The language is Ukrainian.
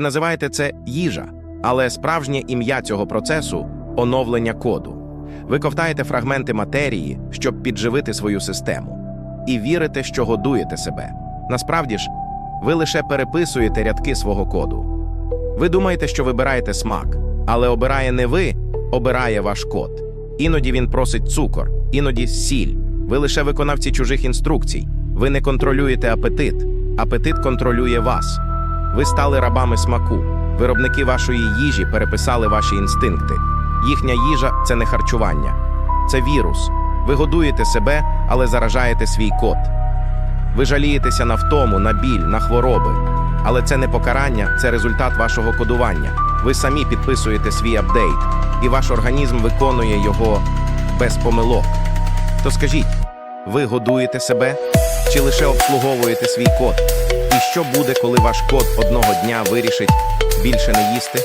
називаєте це їжа, але справжнє ім'я цього процесу оновлення коду. Ви ковтаєте фрагменти матерії, щоб підживити свою систему, і вірите, що годуєте себе. Насправді ж, ви лише переписуєте рядки свого коду. Ви думаєте, що вибираєте смак, але обирає не ви, обирає ваш код. Іноді він просить цукор, іноді сіль. Ви лише виконавці чужих інструкцій. Ви не контролюєте апетит. Апетит контролює вас. Ви стали рабами смаку. Виробники вашої їжі переписали ваші інстинкти. Їхня їжа це не харчування, це вірус. Ви годуєте себе, але заражаєте свій код. Ви жалієтеся на втому, на біль, на хвороби. Але це не покарання, це результат вашого кодування. Ви самі підписуєте свій апдейт, і ваш організм виконує його без помилок. То скажіть, ви годуєте себе чи лише обслуговуєте свій код? Що буде, коли ваш кот одного дня вирішить більше не їсти?